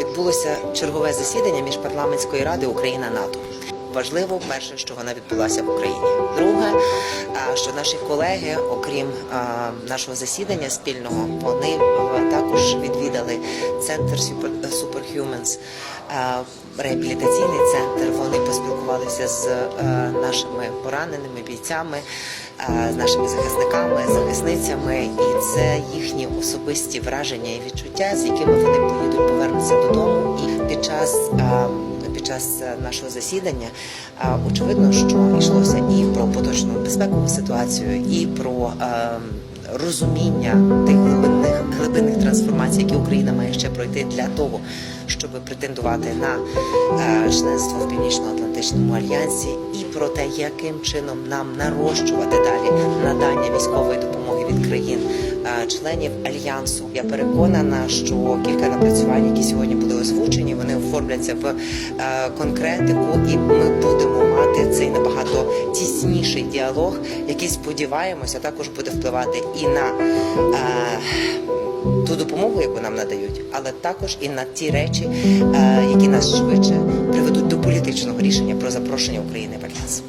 відбулося чергове засідання міжпарламентської ради Україна НАТО. Важливо, перше, що вона відбулася в Україні. Друге, що наші колеги, окрім нашого засідання спільного, вони е, також відвідали центр Super- Superhumans, реабілітаційний центр. Вони поспілкувалися з е, нашими пораненими бійцями, з нашими захисниками, захисницями, і це їхні особисті враження і відчуття, з якими вони поїдуть повернутися додому. І під час е, під час е, нашого засідання е, очевидно, що йшлося і про поточну безпекову ситуацію, і про е, розуміння тих глибинних глибинних трансформацій, які Україна має ще пройти для того, щоб претендувати на е, членство в Північно-Атлантичному альянсі, і про те, яким чином нам нарощувати далі надання військової допомоги від країн. е, Членів альянсу я переконана, що кілька напрацювань, які сьогодні були озвучені, вони оформляться в е, конкретику, і ми будемо мати цей набагато тісніший діалог, який сподіваємося також буде впливати і на е, ту допомогу, яку нам надають, але також і на ті речі, які нас до політичного рішення про запрошення України в альянс.